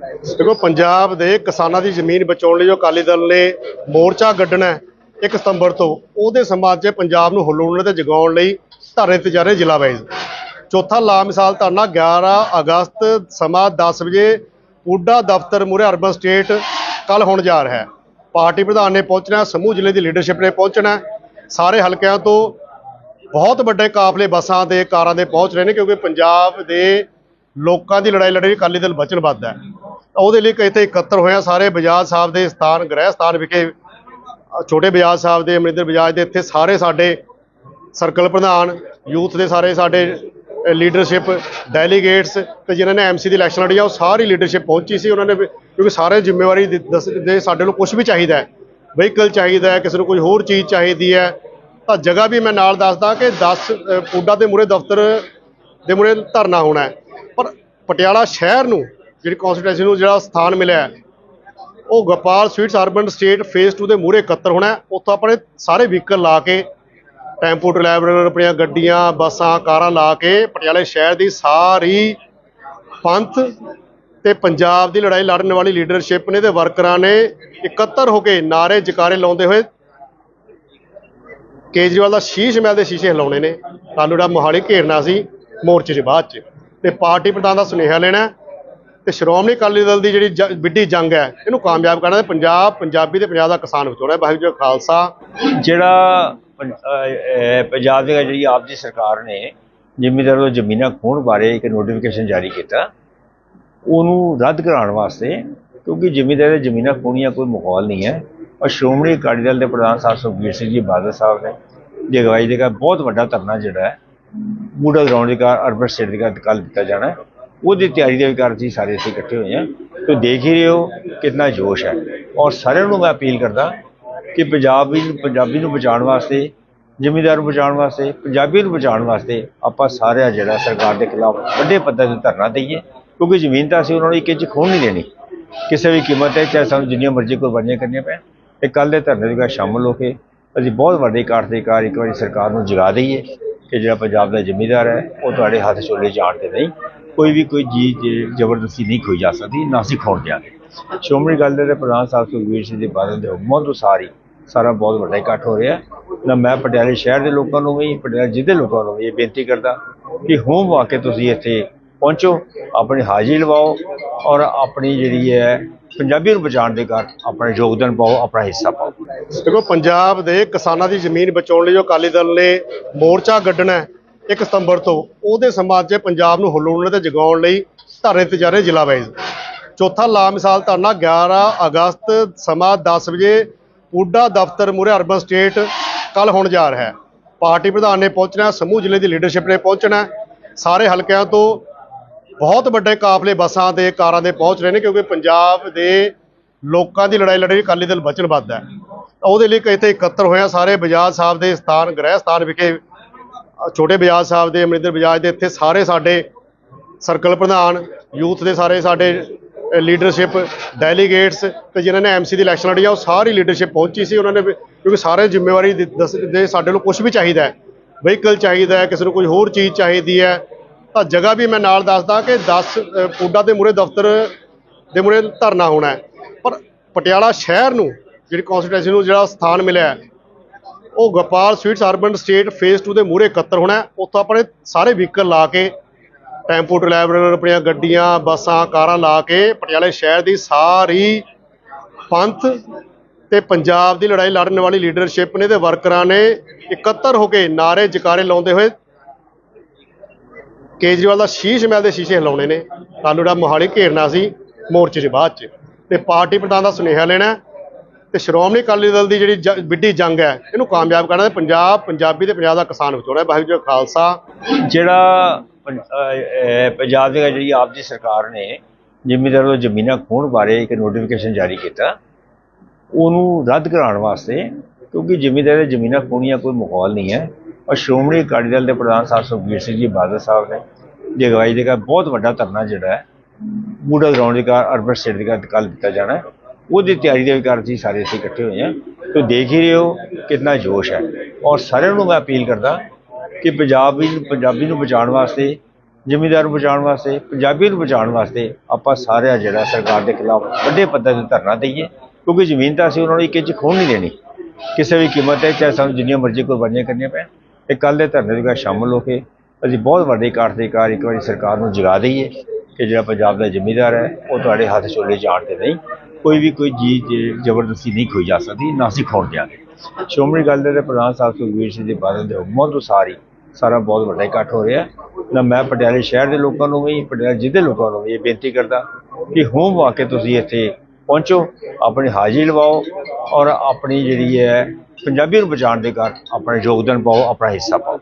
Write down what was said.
ਦੇਖੋ, ਪੰਜਾਬ ਦੇ ਕਿਸਾਨਾਂ ਦੀ ਜ਼ਮੀਨ ਬਚਾਉਣ ਲਈ ਜੋ ਅਕਾਲੀ ਦਲ ਨੇ ਮੋਰਚਾ ਕੱਢਣਾ ਹੈ 1 ਸਤੰਬਰ ਤੋਂ, ਉਹਦੇ ਸਮਾਜ 'ਚ ਪੰਜਾਬ ਨੂੰ ਹਲੂਣ ਤੇ ਜਗਾਉਣ ਲਈ ਧਰਨੇ ਤੇ ਜਾ ਰਹੇ ਜ਼ਿਲ੍ਹਾ ਵਾਈਜ਼। ਚੌਥਾ ਲਾ ਮਿਸਾਲ ਧਰਨਾ 11 ਅਗਸਤ ਸਮਾਂ 10 ਵਜੇ ਊਡਾ ਦਫ਼ਤਰ ਮੂਹਰੇ ਅਰਬਨ ਸਟੇਟ ਕੱਲ ਹੋਣ ਜਾ ਰਿਹਾ ਹੈ। ਪਾਰਟੀ ਪ੍ਰਧਾਨ ਨੇ ਪਹੁੰਚਣਾ, ਸਮੂਹ ਜ਼ਿਲ੍ਹੇ ਦੀ ਲੀਡਰਸ਼ਿਪ ਨੇ ਪਹੁੰਚਣਾ ਸਾਰੇ ਹਲਕਿਆਂ ਤੋਂ ਬਹੁਤ ਵੱਡੇ ਕਾਫਲੇ ਬੱਸਾਂ ਤੇ ਕਾਰਾਂ ਦੇ ਪਹੁੰਚ ਰਹੇ ਨੇ ਕਿਉਂਕਿ ਪੰਜਾਬ ਦੇ ਲੋਕਾਂ ਦੀ ਲੜਾਈ ਲੜੇ ਅਕਾਲੀ ਦਲ ਵਚਨਬੱਧ ਹੈ। ਉਹਦੇ ਲਈ ਇੱਥੇ ਇਕੱਤਰ ਹੋਇਆ ਸਾਰੇ ਬਜਾਜ ਸਾਹਿਬ ਦੇ ਸਥਾਨ ਗ੍ਰਹਿ ਸਥਾਨ ਵਿਖੇ ਛੋਟੇ ਬਜਾਜ ਸਾਹਿਬ ਦੇ ਅਮਰਿੰਦਰ ਬਜਾਜ ਦੇ ਇੱਥੇ ਸਾਰੇ ਸਾਡੇ ਸਰਕਲ ਪ੍ਰਧਾਨ ਯੂਥ ਦੇ ਸਾਰੇ ਸਾਡੇ ਲੀਡਰਸ਼ਿਪ ਡੈਲੀਗੇਟਸ ਤੇ ਜਿਨ੍ਹਾਂ ਨੇ ਐਮਸੀ ਦੀ ਇਲੈਕਸ਼ਨ ਲੜੀ ਆ ਉਹ ਸਾਰੀ ਲੀਡਰਸ਼ਿਪ ਪਹੁੰਚੀ ਸੀ ਉਹਨਾਂ ਨੇ ਕਿਉਂਕਿ ਸਾਰੇ ਜ਼ਿੰਮੇਵਾਰੀ ਦੇ ਦੱਸ- ਦੇ ਸਾਡੇ ਨੂੰ ਕੁਝ ਵੀ ਚਾਹੀਦਾ ਹੈ। ਵਹੀਕਲ ਚਾਹੀਦਾ ਹੈ ਕਿਸੇ ਨੂੰ ਕੋਈ ਹੋਰ ਚੀਜ਼ ਚਾਹੀਦੀ ਹੈ। ਤਾਂ ਜਗ੍ਹਾ ਵੀ ਮੈਂ ਨਾਲ ਦੱਸਦਾ ਕਿ 10 ਅ, ਪੁੱਡਾ ਦੇ ਮੂਹਰੇ ਦਫ਼ਤਰ ਦੇ ਮੂਹਰੇ ਧਰਨਾ ਹੋਣਾ ਪਰ ਪਟਿਆਲਾ ਸ਼ਹਿਰ ਨੂੰ ਜਿਹੜੀ ਕਨਸਟੀਟੂਐਂਸੀ ਨੂੰ ਜਿਹੜਾ ਸਥਾਨ ਮਿਲਿਆ ਉਹ Gopal sweets urban estate phase 2 ਦੇ ਮੂਹਰੇ ਇਕੱਤਰ ਹੋਣਾ ਉੱਥੋਂ ਆਪਣੇ ਸਾਰੇ ਵਹੀਕਲ ਲਾ ਕੇ ਟੈਂਪੂ ਟਰੈਵਲਰ ਆਪਣੀਆਂ ਗੱਡੀਆਂ, ਬੱਸਾਂ, ਕਾਰਾਂ ਲਾ ਕੇ ਪਟਿਆਲੇ ਸ਼ਹਿਰ ਦੀ ਸਾਰੀ ਪੰਥ ਤੇ ਪੰਜਾਬ ਦੀ ਲੜਾਈ ਲੜਨ ਵਾਲੀ ਲੀਡਰਸ਼ਿਪ ਨੇ ਤੇ ਵਰਕਰਾਂ ਨੇ ਇਕੱਤਰ ਹੋ ਕੇ ਨਾਰੇ ਜਕਾਰੇ ਲਾਉਂਦੇ ਹੋਏ ਕੇਜਰੀਵਾਲ ਦਾ ਸ਼ੀਸ਼ ਮਹਿਲ ਦੇ ਸ਼ੀਸ਼ੇ ਹਿਲਾਉਣੇ ਨੇ। ਸਾਨੂੰ ਜਿਹੜਾ ਮੋਹਾਲੀ ਘੇਰਨਾ ਸੀ, ਮੋਰਚੇ 'ਚ ਬਾਅਦ 'ਚ। ਤੇ ਪਾਰਟੀ ਪ੍ਰਧਾਨ ਦਾ ਸੁਨੇਹਾ ਲੈਣਾ ਤੇ ਸ਼੍ਰੋਮਣੀ ਅਕਾਲੀ ਦਲ ਦੀ ਜਿਹੜੀ ਜ- ਵਿੱਢੀ ਜੰਗ ਹੈ, ਇਹਨੂੰ ਕਾਮਯਾਬ ਕਰਨਾ ਤੇ ਪੰਜਾਬ, ਪੰਜਾਬੀ ਤੇ ਪੰਜਾਬ ਦਾ ਕਿਸਾਨ ਬਚਾਉਣਾ ਹੈ। ਵਾਹਿਗੁਰੂ ਜੀ ਖਾਲਸਾ। ਜਿਹੜਾ ਪੰਜਾਬ ਦੀ ਜਿਹੜੀ ਆਪ ਦੀ ਸਰਕਾਰ ਨੇ ਜ਼ਿਮੀਂਦਾਰਾਂ ਤੋਂ ਜ਼ਮੀਨਾਂ ਖੋਹਣ ਬਾਰੇ ਇੱਕ ਨੋਟੀਫਿਕੇਸ਼ਨ ਜਾਰੀ ਕੀਤਾ। ਉਹਨੂੰ ਰੱਦ ਕਰਾਉਣ ਵਾਸਤੇ ਕਿਉਂਕਿ ਜ਼ਿਮੀਂਦਾਰਾਂ ਦੀ ਜ਼ਮੀਨਾਂ ਖੋਣੀਆਂ ਕੋਈ ਮਾਹੌਲ ਨਹੀਂ ਹੈ। ਔਰ ਸ਼੍ਰੋਮਣੀ ਅਕਾਲੀ ਦਲ ਦੇ ਪ੍ਰਧਾਨ ਸਾਹਿਬ ਸੁਖਬੀਰ ਸਿੰਘ ਜੀ ਬਾਦਲ ਸਾਹਿਬ ਨੇ ਦੀ ਅਗਵਾਈ ਦੇ ਕਾ ਬਹੁਤ ਵੱਡਾ ਧਰਨਾ ਜਿਹੜਾ ਹੈ। ਮੂਡਾ ਗਰਾਊਂਡ ਦੇ ਘਰ, ਅਰਬਨ ਸਟੇਟ ਦੇ ਘਰ ਕੱਲ੍ਹ ਦਿੱਤਾ ਜਾਣਾ ਹੈ। ਉਹਦੀ ਤਿਆਰੀ ਦੇ ਵਿਕਾਰ ਜੀ ਸਾਰੇ ਅਸੀਂ ਇਕੱਠੇ ਹੋਏ ਹਾਂ। ਤੇ ਦੇਖ ਹੀ ਰਹੇ ਹੋ ਕਿੰਨਾ ਜੋਸ਼ ਹੈ। ਔਰ ਸਾਰਿਆਂ ਨੂੰ ਮੈਂ ਅਪੀਲ ਕਰਦਾ ਕਿ ਪੰਜਾਬੀ ਪੰਜਾਬੀ ਨੂੰ ਬਚਾਉਣ ਵਾਸਤੇ, ਜ਼ਿਮੀਂਦਾਰ ਨੂੰ ਬਚਾਉਣ ਵਾਸਤੇ, ਪੰਜਾਬੀ ਨੂੰ ਬਚਾਉਣ ਵਾਸਤੇ ਆਪਾਂ ਸਾਰਿਆਂ ਜਿਹੜਾ ਸਰਕਾਰ ਦੇ ਖਿਲਾਫ ਵੱਡੇ ਪੱਧਰ ਤੇ ਧਰਨਾ ਦਈਏ। ਕਿਉਂਕਿ ਜ਼ਮੀਨ ਤਾਂ ਅਸੀਂ ਉਹਨਾਂ ਨੂੰ ਇੱਕ ਇੰਚ ਖੋਣ ਨਹੀਂ ਦੇਣੀ। ਕਿਸੇ ਵੀ ਕੀਮਤ ਤੇ ਚਾਹੇ ਸਾਨੂੰ ਜਿੰਨੀਆਂ ਮਰਜ਼ੀ ਕੁਰਬਾਨੀਆਂ ਕਰਨੀਆਂ ਪੈਣ। ਤੇ ਕੱਲ੍ਹ ਦੇ ਧਰਨੇ ਦੇ ਵਿੱਚ ਸ਼ਾਮਲ ਹੋ ਕੇ ਅਸੀਂ ਬਹੁਤ ਵੱਡੇ ਇਕਾਠ ਦੇ ਕਾਰ ਇੱਕ ਵਾਰੀ ਸਰਕਾਰ ਨੂੰ ਜਗਾ ਦਈਏ ਕਿ ਜਿਹੜਾ ਪੰਜਾਬ ਦਾ ਜ਼ਿਮੀਂਦਾਰ ਹੈ, ਉਹ ਤੁਹਾਡੇ ਹੱਥ ਛੋਲੇ ਜਾਣ ਤੇ ਨਹੀਂ ਕੋਈ ਵੀ ਕੋਈ ਚੀਜ਼ ਜ਼ਬਰਦਸਤੀ ਨਹੀਂ ਖੋਈ ਜਾ ਸਕਦੀ, ਨਾ ਅਸੀਂ ਖੋਣ ਦਿਆਂਗੇ। ਸ਼੍ਰੋਮਣੀ ਗੱਲ ਦੇ ਪ੍ਰਧਾਨ ਸਾਹਿਬ ਸੁਖਬੀਰ ਸਿੰਘ ਦੇ ਬਾਦਲ ਦੇ ਹੁਕਮਾਂ ਤੋਂ ਅਨੁਸਾਰ ਸਾਰਾ ਬਹੁਤ ਵੱਡਾ ਇਕੱਠ ਹੋ ਰਿਹਾ। ਨਾ ਮੈਂ ਪਟਿਆਲੇ ਸ਼ਹਿਰ ਦੇ ਲੋਕਾਂ ਨੂੰ ਵੀ, ਪਟਿਆਲੇ ਜ਼ਿਲ੍ਹੇ ਦੇ ਲੋਕਾਂ ਨੂੰ ਵੀ ਇਹ ਬੇਨਤੀ ਕਰਦਾ ਕਿ ਹੋਮ ਵਾ ਕੇ ਤੁਸੀਂ ਇੱਥੇ ਪਹੁੰਚੋ, ਆਪਣੀ ਹਾਜ਼ਰੀ ਲਵਾਓ ਔਰ ਆਪਣੀ ਜਿਹੜੀ ਹੈ ਪੰਜਾਬੀ ਨੂੰ ਬਚਾਉਣ ਦੇ ਕਰ ਆਪਣਾ ਯੋਗਦਾਨ ਪਾਓ, ਆਪਣਾ ਹਿੱਸਾ ਪਾਓ। ਦੇਖੋ, ਪੰਜਾਬ ਦੇ ਕਿਸਾਨਾਂ ਦੀ ਜ਼ਮੀਨ ਬਚਾਉਣ ਲਈ ਜੋ ਅਕਾਲੀ ਦਲ ਨੇ ਮੋਰਚਾ ਕੱਢਣਾ 1 ਸਤੰਬਰ ਤੋਂ ਉਹਦੇ ਸਮਾਜ 'ਚ ਪੰਜਾਬ ਨੂੰ ਹਲੂਣ ਤੇ ਜਗਾਉਣ ਲਈ ਧਰਨੇ ਤੇ ਜਾ ਰਹੇ ਜ਼ਿਲ੍ਹਾ ਵਾਈਜ਼ ਚੌਥਾ ਲਾ ਮਿਸਾਲ ਧਰਨਾ 11 ਅਗਸਤ ਸਮਾਂ 10 ਵਜੇ ਊਡਾ ਦਫ਼ਤਰ ਮੂਹਰੇ ਅਰਬਨ ਸਟੇਟ ਕੱਲ ਹੋਣ ਜਾ ਰਿਹਾ ਹੈ। ਪਾਰਟੀ ਪ੍ਰਧਾਨ ਨੇ ਪਹੁੰਚਣਾ, ਸਮੂਹ ਜ਼ਿਲ੍ਹੇ ਦੀ ਲੀਡਰਸ਼ਿਪ ਨੇ ਪਹੁੰਚਣਾ। ਸਾਰੇ ਹਲਕਿਆਂ ਤੋਂ ਬਹੁਤ ਵੱਡੇ ਕਾਫਲੇ ਬੱਸਾਂ ਤੇ ਕਾਰਾਂ ਦੇ ਪਹੁੰਚ ਰਹੇ ਨੇ ਕਿਉਂਕਿ ਪੰਜਾਬ ਦੇ ਲੋਕਾਂ ਦੀ ਲੜਾਈ ਲੜੇ ਅਕਾਲੀ ਦਲ ਵਚਨਬੱਧ ਹੈ। ਉਹਦੇ ਲਈ ਇੱਥੇ ਇਕੱਤਰ ਹੋਇਆ, ਸਾਰੇ ਬਜਾਜ ਸਾਹਿਬ ਦੇ ਸਥਾਨ, ਗ੍ਰਹਿ ਸਥਾਨ ਵਿਖੇ ਛੋਟੇ ਬਜਾਜ ਸਾਹਿਬ ਦੇ ਅਮਰਿੰਦਰ ਬਜਾਜ ਦੇ ਇੱਥੇ ਸਾਰੇ ਸਾਡੇ ਸਰਕਲ ਪ੍ਰਧਾਨ ਯੂਥ ਦੇ ਸਾਰੇ ਸਾਡੇ ਲੀਡਰਸ਼ਿਪ ਡੈਲੀਗੇਟਸ ਤੇ ਜਿਨ੍ਹਾਂ ਨੇ ਐਮਸੀ ਦੀ ਇਲੈਕਸ਼ਨ ਲੜੀ ਆ ਉਹ ਸਾਰੀ ਲੀਡਰਸ਼ਿਪ ਪਹੁੰਚੀ ਸੀ। ਉਹਨਾਂ ਨੇ ਕਿਉਂਕਿ ਸਾਰੇ ਜ਼ਿੰਮੇਵਾਰੀ ਦੇ ਦੱਸ- ਦੇ ਸਾਡੇ ਨੂੰ ਕੁਝ ਵੀ ਚਾਹੀਦਾ ਹੈ। ਵਹੀਕਲ ਚਾਹੀਦਾ ਹੈ ਕਿਸੇ ਨੂੰ ਕੋਈ ਹੋਰ ਚੀਜ਼ ਚਾਹੀਦੀ ਹੈ। ਤਾਂ ਜਗ੍ਹਾ ਵੀ ਮੈਂ ਨਾਲ ਦੱਸਦਾ ਕਿ 10 ਅ, ਦੇ ਮੂਹਰੇ ਦਫ਼ਤਰ ਦੇ ਮੂਹਰੇ ਧਰਨਾ ਹੋਣਾ ਹੈ। ਪਰ ਪਟਿਆਲਾ ਸ਼ਹਿਰ ਨੂੰ ਜਿਹੜੀ ਕਨਸਟੀਟੂਐਂਸੀ ਨੂੰ ਜਿਹੜਾ ਸਥਾਨ ਮਿਲਿਆ ਉਹ Gopal sweets urban estate phase 2 ਦੇ ਮੂਹਰੇ ਇਕੱਤਰ ਹੋਣਾ ਉੱਥੋਂ ਆਪਣੇ ਸਾਰੇ ਵਹੀਕਲ ਲਾ ਕੇ, ਟੈਂਪੂ, ਟਰੈਵਲਰ, ਆਪਣੀਆਂ ਗੱਡੀਆਂ, ਬੱਸਾਂ, ਕਾਰਾਂ ਲਾ ਕੇ ਪਟਿਆਲੇ ਸ਼ਹਿਰ ਦੀ ਸਾਰੀ ਪੰਥ ਤੇ ਪੰਜਾਬ ਦੀ ਲੜਾਈ ਲੜਨ ਵਾਲੀ ਲੀਡਰਸ਼ਿਪ ਨੇ ਤੇ ਵਰਕਰਾਂ ਨੇ ਇਕੱਤਰ ਹੋ ਕੇ ਨਾਰੇ ਜਕਾਰੇ ਲਾਉਂਦੇ ਹੋਏ ਕੇਜਰੀਵਾਲ ਦਾ ਸ਼ੀਸ਼ ਮਹਿਲ ਦੇ ਸ਼ੀਸ਼ੇ ਹਿਲਾਉਣੇ ਨੇ। ਸਾਨੂੰ ਜਿਹੜਾ ਮੋਹਾਲੀ ਘੇਰਨਾ ਸੀ, ਮੋਰਚੇ 'ਚ ਬਾਅਦ 'ਚ। ਤੇ ਪਾਰਟੀ ਪ੍ਰਧਾਨ ਦਾ ਸੁਨੇਹਾ ਲੈਣਾ ਤੇ ਸ਼੍ਰੋਮਣੀ ਅਕਾਲੀ ਦਲ ਦੀ ਜਿਹੜੀ ਜ- ਵਿੱਢੀ ਜੰਗ ਹੈ, ਇਹਨੂੰ ਕਾਮਯਾਬ ਕਰਨਾ ਤੇ ਪੰਜਾਬ, ਪੰਜਾਬੀ ਤੇ ਪੰਜਾਬ ਦਾ ਕਿਸਾਨ ਬਚਾਉਣਾ ਹੈ। ਵਾਹਿਗੁਰੂ ਜੀ ਖਾਲਸਾ। ਜਿਹੜਾ ਪੰਜਾਬ ਦੀ ਜਿਹੜੀ ਆਪ ਦੀ ਸਰਕਾਰ ਨੇ ਜ਼ਿਮੀਂਦਾਰਾਂ ਤੋਂ ਜ਼ਮੀਨਾਂ ਖੋਹਣ ਬਾਰੇ ਇੱਕ ਨੋਟੀਫਿਕੇਸ਼ਨ ਜਾਰੀ ਕੀਤਾ, ਉਹਨੂੰ ਰੱਦ ਕਰਾਉਣ ਵਾਸਤੇ ਕਿਉਂਕਿ ਜ਼ਿਮੀਂਦਾਰਾਂ ਦੀ ਜ਼ਮੀਨਾਂ ਖੋਣੀਆਂ ਕੋਈ ਮਾਹੌਲ ਨਹੀਂ ਹੈ। ਔਰ ਸ਼੍ਰੋਮਣੀ ਅਕਾਲੀ ਦਲ ਦੇ ਪ੍ਰਧਾਨ ਸਾਹਿਬ ਸੁਖਬੀਰ ਸਿੰਘ ਜੀ ਬਾਦਲ ਸਾਹਿਬ ਨੇ ਦੀ ਅਗਵਾਈ ਦੇ ਕਾ ਬਹੁਤ ਵੱਡਾ ਧਰਨਾ ਜਿਹੜਾ ਹੈ ਮੂਡਾ ਗਰਾਊਂਡ ਦੇ ਘਰ ਅਰਬਨ ਸਟੇਟ ਦੇ ਘਰ ਕੱਲ੍ਹ ਦਿੱਤਾ ਜਾਣਾ ਉਹਦੀ ਤਿਆਰੀ ਦੇ ਵਿਕਾਰ ਜੀ ਸਾਰੇ ਅਸੀਂ ਇਕੱਠੇ ਹੋਏ ਹਾਂ। ਤੇ ਦੇਖ ਹੀ ਰਹੇ ਹੋ ਕਿੰਨਾ ਜੋਸ਼ ਹੈ। ਔਰ ਸਾਰਿਆਂ ਨੂੰ ਮੈਂ ਅਪੀਲ ਕਰਦਾ ਕਿ ਪੰਜਾਬੀ ਪੰਜਾਬੀ ਨੂੰ ਬਚਾਉਣ ਵਾਸਤੇ, ਜ਼ਿਮੀਂਦਾਰ ਨੂੰ ਬਚਾਉਣ ਵਾਸਤੇ ਪੰਜਾਬੀ ਨੂੰ ਬਚਾਉਣ ਵਾਸਤੇ ਆਪਾਂ ਸਾਰਿਆਂ ਜਿਹੜਾ ਸਰਕਾਰ ਦੇ ਖਿਲਾਫ ਵੱਡੇ ਪੱਧਰ ਤੇ ਧਰਨਾ ਦਈਏ। ਕਿਉਂਕਿ ਜ਼ਮੀਨ ਤਾਂ ਅਸੀਂ ਉਹਨਾਂ ਨੂੰ ਇੱਕ ਇੰਚ ਖੋਣ ਨਹੀਂ ਦੇਣੀ। ਕਿਸੇ ਵੀ ਕੀਮਤ ਤੇ ਚਾਹੇ ਸਾਨੂੰ ਜਿੰਨੀਆਂ ਮਰਜ਼ੀ ਕੁਰਬਾਨੀਆਂ ਕਰਨੀਆਂ ਪੈਣ। ਤੇ ਕੱਲ੍ਹ ਦੇ ਧਰਨੇ ਦੇ ਵਿੱਚ ਸ਼ਾਮਲ ਹੋ ਕੇ ਅਸੀਂ ਬਹੁਤ ਵੱਡੇ ਇਕਾਠ ਦੇ ਕਾਰ ਇੱਕ ਵਾਰੀ ਸਰਕਾਰ ਨੂੰ ਜਗਾ ਦਈਏ ਕਿ ਜਿਹੜਾ ਪੰਜਾਬ ਦਾ ਜ਼ਿਮੀਂਦਾਰ ਹੈ, ਉਹ ਤੁਹਾਡੇ ਹੱਥ ਛੋਲੇ ਜਾਣ ਤੇ ਨਹੀਂ। ਕੋਈ ਵੀ ਕੋਈ ਚੀਜ਼ ਜ਼ਬਰਦਸਤੀ ਨਹੀਂ ਖੋਈ ਜਾ ਸਕਦੀ, ਨਾ ਅਸੀਂ ਖੋਣ ਦਿਆਂਗੇ। ਸ਼੍ਰੋਮਣੀ ਗੱਲ ਦੇ ਪ੍ਰਧਾਨ ਸਾਹਿਬ ਸੁਖਬੀਰ ਸਿੰਘ ਜੀ ਬਾਦਲ ਦੇ ਹੁਕਮਾਂ ਅਨੁਸਾਰ ਹੀ ਸਾਰਾ ਬਹੁਤ ਵੱਡਾ ਇਕੱਠ ਹੋ ਰਿਹਾ। ਨਾ ਮੈਂ ਪਟਿਆਲੇ ਸ਼ਹਿਰ ਦੇ ਲੋਕਾਂ ਨੂੰ ਵੀ, ਪਟਿਆਲੇ ਜ਼ਿਲ੍ਹੇ ਲੋਕਾਂ ਨੂੰ ਵੀ ਇਹ ਬੇਨਤੀ ਕਰਦਾ ਕਿ ਹੋਮ ਆ ਕੇ ਤੁਸੀਂ ਇੱਥੇ ਪਹੁੰਚੋ, ਆਪਣੀ ਹਾਜ਼ਰੀ ਲਵਾਓ ਔਰ ਆਪਣੀ ਜਿਹੜੀ ਹੈ ਪੰਜਾਬੀ ਨੂੰ ਬਚਾਉਣ ਦੇ ਕਰ ਆਪਣਾ ਯੋਗਦਾਨ ਪਾਓ, ਆਪਣਾ ਹਿੱਸਾ ਪਾਓ।